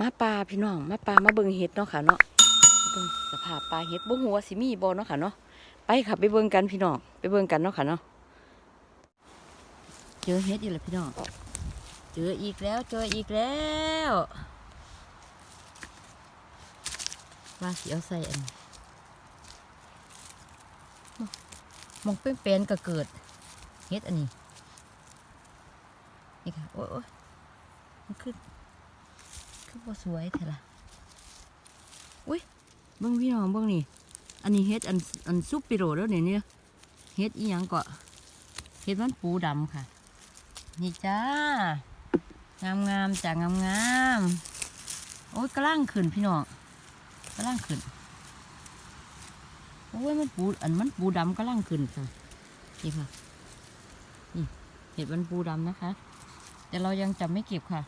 มาปลาพี่น้องมาปลามาเบิ่งเห็ดเนาะค่ะเนาะเบิ่งสภาพปลาเห็ดบ่ฮู้ว่าสิมีบ่เนาะค่ะเนาะไปค่ะไปเบิ่งกันพี่น้องไปเบิ่งกันเนาะค่ะเนาะเจอเห็ดอีกแล้วพี่น้องเจออีกแล้วเจออีกแล้วว่าสิเอาใส่อันมองเป็นเป็นก็เกิดเห็ดอันนี้นี่ค่ะโอ้ยมันขึ้น คือบ่สวยแท้ละอุ้ยเบิ่งพี่น้องเบิ่งนี่ อันนี้เฮ็ดอันอันซุปปิโรแล้วเนี่เนี่ยเฮ็ดอีหยังก็เฮ็ดมันปูดำค่ะ นี่จ้างามงามๆจ้างามงามๆโอ้ยกระล่างขึ้นพี่น้องกระล่างขึ้นโอ้ยมันปูอันมันปูดำกระล่างขึ้นค่ะนี่ค่ะนี่เห็ดมันปูดำนะคะ แต่เรายังจะไม่เก็บค่ะ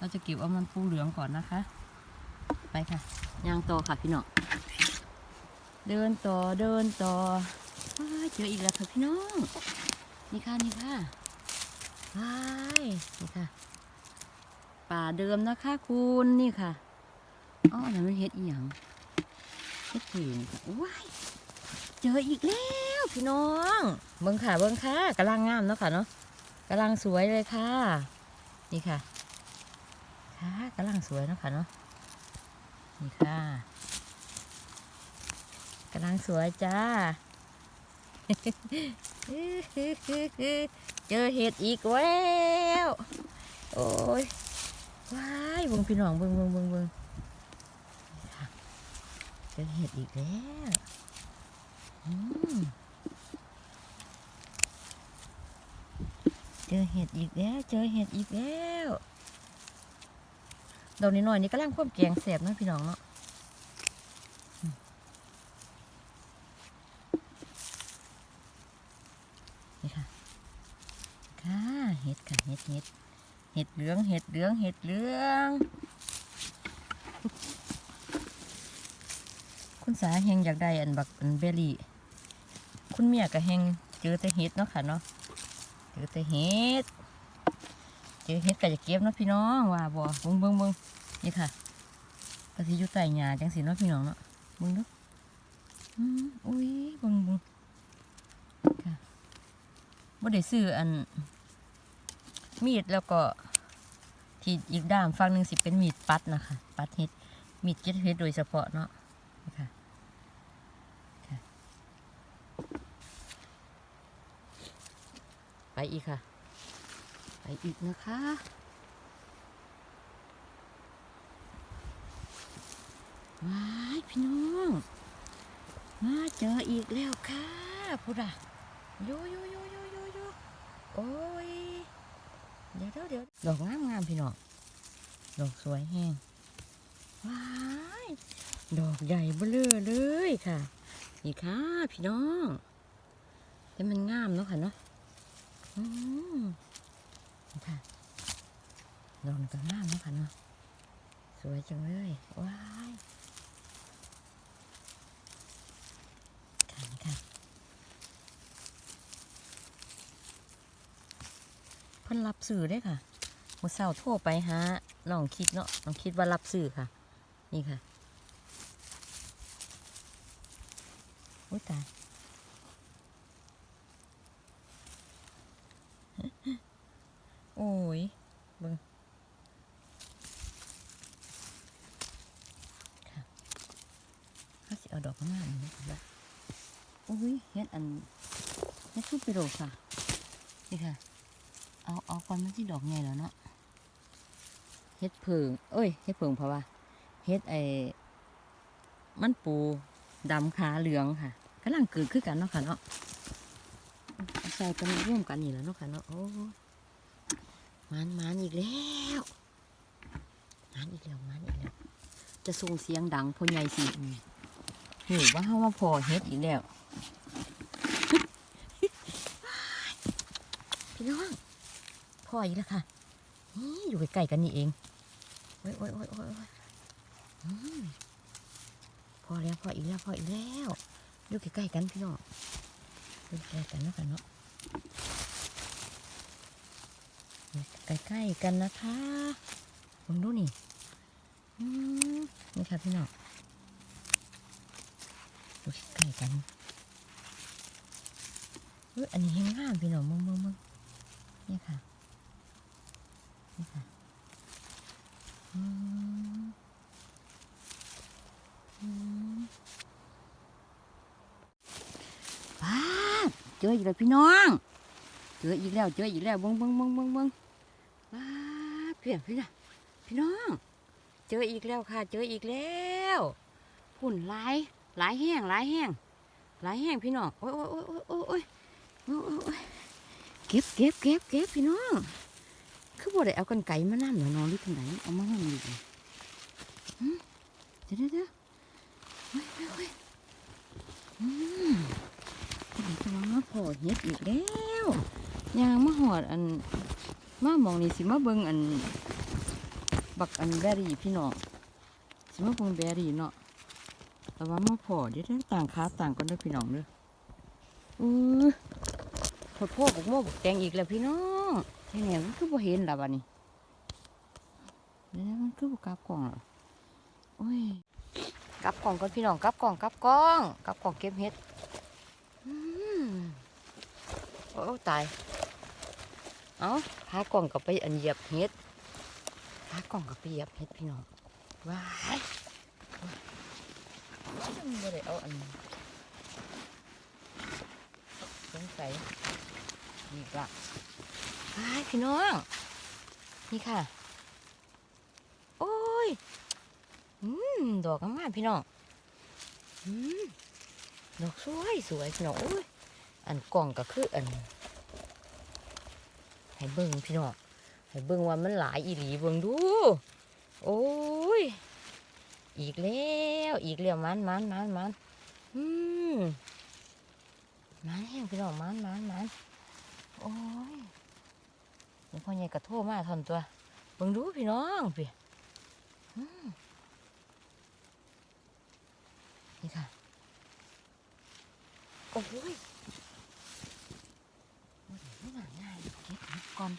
เราจะเก็บเอามันปูเหลืองก่อนนะคะ ไปค่ะย่างต่อค่ะพี่น้องเดินต่อเดินต่อว้ายเจออีกแล้วค่ะพี่น้องนี่ค่ะนี่ค่ะว้ายนี่ค่ะ ป่าเดิมนะคะคุณนี่ค่ะอ๋ออันนั้นมันเฮ็ดอีหยังเฮ็ดเผืองค่ะว้ายเจออีกแล้วพี่น้องเบิ้งค่ะเบิ้งค่ะกำลังงามเนาะค่ะเนาะกำลังสวยเลยค่ะ นี่ค่ะ ค่ะกำลังสวยนะค่ะเนาะนี่ค่ะกำลังสวยจ้า เจอเห็ดอีกแล้วโอ้ยว้ายบิ่งพี่น้องเบิงเบิงเบิงเบิงเจอเห็ดอีกแล้วเจอเห็ดอีกแล้ว เจอเห็ดอีกแล้ว ดอกนิดหน่อยๆนี่ก็ล่างความแกงแสบนะพี่น้องเนาะนี่ค่ะ ค่ะเห็ดค่ะเห็ดเห็ดเห็ดเหลืองเห็ดเหลืองเห็ดเหลือง คุณสาแหงอยากได้อันบักอันเบอร์รี่ คุณเมียก็แหงเจอแต่เห็ดเนาะค่ะเนาะเจอแต่เห็ด เจอเห็ดก็จะเก็บเนาะพี่น้องว่าบ่เบิ่งเบิ่งเบิ่งนี่ค่ะก็สิอยู่ใต้หญ้าจังสิเนาะพี่น้องเนาะเบิ่งดูอืมอุ้ยเบิ่งเบิ่งค่ะบ่ได้ซื้ออัน มีดแล้วก็ที่อีกด้ามฝั่งหนึงสิเป็นมีดปัดนะคะ ปัดเฮ็ดมีดเก็ดเฮ็ดโดยเฉพาะเนาะนี่ค่ะค่ะไปอีกค่ะ ไปอีกนะคะ ว้ายพี่น้องมาเจออีกแล้วค่ะพุดอะโยโยโยโยโยโยโอ้ย เดี๋ยวเดี๋ยวเดี๋ยวดอกงามงามพี่น้อง ดอกสวยแห้ง ว้าย ดอกใหญ่เบ้อเร่อเลยค่ะ นี่ค่ะพี่น้องแต่มันงามเนาะค่ะเนาะ อืม ค่ะดอกนี่ก็งามนะคะเนาะสวยจังเลยว้ายค่ะนี่ค่ะเพิ่นรับสื่อได้ค่ะมือเช้าโทรไปหาน้องคิดเนาะน้องคิดว่ารับสื่อค่ะ นี่ค่ะโอ้ยตาย โอ้ย เบิ่ง เขาสิเอาดอกงามๆนี่ค่ะอุ้ยเฮ็ดอัน เฮ็ดทุปิโรค่ะ นี่ค่ะ เอาเอาก่อนมันที่ดอกใหญ่แล้วเนาะเฮ็ดเพิงเอ้ยเฮ็ดเพิงเพราะว่าเฮ็ดไอ้มันปูดำขาเหลืองค่ะกำลังเกิดขึ้นกันเนาะค่ะเนาะใส่กันร่วมกันนี่แล้วเนาะค่ะเนาะโอ้มันมันอีกแล้วมันอีกแล้วมันอีกแล้วจะส่งเสียงดังพ่อใหญ่สิอืมหิวว่าเฮามาพอเฮ็ดอีกแล้ว พี่น้องพ่ออีกแล้วค่ะนี่อยู่ใกล้ๆกันนี่เองโอ้ยโอ้ยโอ้ยโอ้ยโอ้ยอืมพอแล้วพออีกแล้วพออีกแล้วอยู่ใกล้ๆกันพี่น้องอยู่ใกล้ๆกันแล้วกันเนาะอยู่ใกล้ๆกันนะคะลองดูนี่นี่ค่ะพี่น้องดูใกล้ๆกันเฮ้ยอันนี้เห็นงามพี่น้องมึงมึงมึง นี่ค่ะ นี่ค่ะอืมอืมป้าเจออีกแล้วพี่น้อง เจออีกแล้ว เจออีกแล้วเบิ้งเบิ้งเบิ้งเบิ้งเบิ้งป้าดเพียงพี่นะพี่น้อง เจออีกแล้วค่ะ เจออีกแล้วพุ่นหลายหลายแห้งหลายแห้งหลายแห้งพี่น้อง โอ้ยโอ้ยโอ้ยโอ้ยโอ้ย เก็บเก็บเก็บเก็บพี่น้อง คือบ่ได้เอากันไก่มานั่นเหรอนองหรือทางไหนเอามาให้มันดูหืมเดี๋ยวเดี๋ยวเดี๋ยวเฮ้ยเฮ้ยอืมจะมามาพอเฮ็ดอีกแล้วยางมาหอดอันมามองนี่สิมาเบิ่งอัน บักอันแบรี่พี่น้องสิมาเบิ่งแบรี่เนาะแต่ว่ามาพอเดี๋ยวเดี๋ยวต่างขาต่างกันเด้วยพี่น้องเด้ออือ พอพ่อบกโม่บกแตงอีกแล้วพี่น้องแค่นี้มันคือบ่เห็นละบัดนี้เดี๋ยวมันคือบ่กลับกล่องหรอโอ้ยกลับกล่องก่อนพี่น้องกลับกล่องกลับกล่องกลับกล่องเก็บเห็ดอืมโอ้ตายเอาพากล่องกับไปอันเหยียบเห็ดหากล่องกับไปเปียบเฮ็ดพี่น้องว้ายฉันบ่ได้เอาอัน สงสัยนี่ละว้ายพี่น้อง นี่ค่ะ โอ้ย อืม ดอกงามพี่น้อง อืม ดอกสวยสวยพี่น้องโอ้ย อันกล่องก็คืออัน ให้เบิ่งพี่น้องให้เบิ่งว่ามันหลายอีหลีเบิ่งดู โอ้ย อีกแล้ว อีกแล้วมันมันมันมันอืม มันแห้งพี่น้องมันมันมันโอ้ยเดี๋ยวพ่อใหญ่กระโทษมาทนตัวเบิ่งดูพี่น้องพี่นี่ค่ะ โอ้ยไม่น่าง่ายเก็บเห็ดก่อน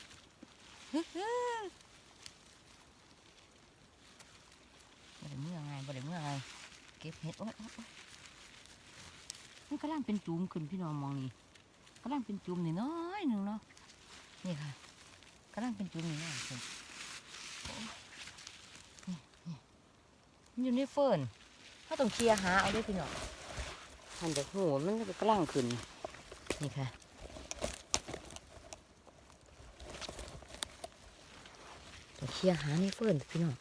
บ่ได้เมื่อไงบ่ได้เมื่อไงเก็บเห็ดโอ๊ยโอ๊ยโอ๊ย มันกำลังเป็นจุ่มขึ้นพี่น้องมองนี่กำลังเป็นจุ่มนิดน้อยหนึ่งเนาะนี่ค่ะกำลังเป็นจุ่มนิดน้อยขึ้นโอ้ยนี่นี่มันอยู่ในเฟิร์นเขาต้องเคลียร์หาเอาด้วยพี่น้องหันจากหัวมันก็กำลังขึ้นนี่ค่ะต้องเคลียร์หาในเฟิร์นพี่น้อง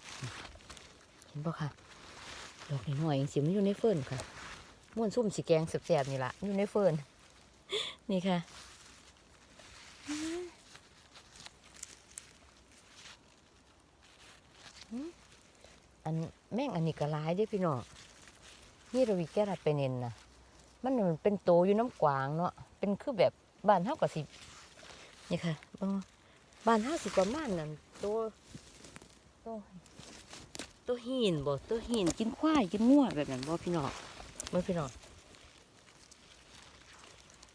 เห็นปะค่ะดอกหน่อยๆเองสิมันอยู่ในเฟิร์นค่ะ ม่วนซุ่มสีแกงแสบๆนี่ละอยู่ในเฟิร์นนี่ค่ะอันแม่งอันนี้ก็ร้ายด้อพี่น้องนี่เราวิแก้รัดไปเน้นนะมันมันเป็นโตอยู่น้ำกวางเนาะเป็นคือแบบบ้านเท่ากับสินี่ค่ะบ้านเท่าสิประมาณนั้นโตโตตัวหินบ่ตัวหินกินควายกินงัวแบบนั้นบ่พี่น้อง เมื่อพี่น้อง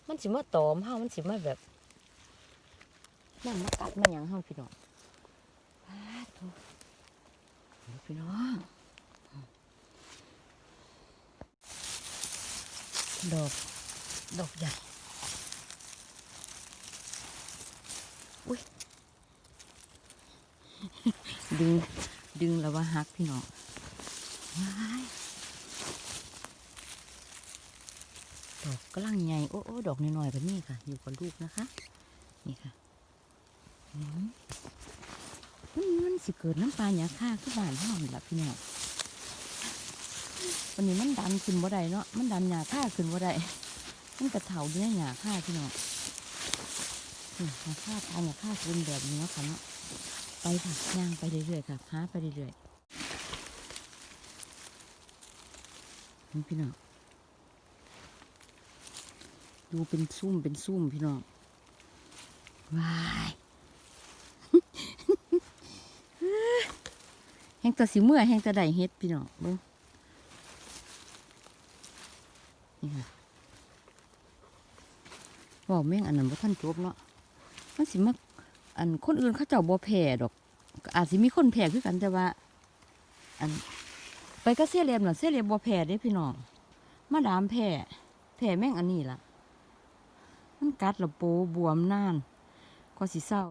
มันสิมาตอมเฮามันสิมาแบบนั่นมากัดมาหยังเฮาพี่น้องปาดโถ่เดี๋ยวพี่น้องดอกดอกใหญ่อุ้ยดึงดึงแล้วว่าฮักพี่น้องว้ายดอ กกำลังใหญ่โอ้โอ้ดอกน้อยๆแบบนี้ค่ะ อยู่กับลูกนะคะ นี่ค่ะมันมันสิเกิดน้ำปลาหยาค่าขึ้นบ้านห้องนี่ละพี่น้องวันนี้มันดันขึ้นบ่ได้เนาะมันดันหยาค่าขึ้นบ่ได้มันกระเถาอยู่ในหยาค่าพี่น้องหยาค่าปลาหยาค่าขึ้นแบบนี้เนาะค่ะเนาะไปค่ะย่างไปเรื่อยๆค่ะหาไปเรื่อยๆนี่พี่น้อง ดูเป็นซุ่มเป็นซุ่มพี่น้องวายแห้งตะสีเมื่อแห้งตะไดเฮ็ดพี่น้องเบิ้งนี่ค่ะว่าแม่งอันนั้นว่าท่านจบเนาะมันสิมาอันคนอื่นเขาเจ้าบ่แผ่ดอก อาจสิมีคนแผ่คือกันแต่ว่า อัน ไปก็เสียเรียมหรอเสียเรียมบ่แผ่ได้พี่น้องมาดามแผ่แผ่แม่งอันนี้ล่ะ มันกัดละโปบวมน่านก็สิเศร้า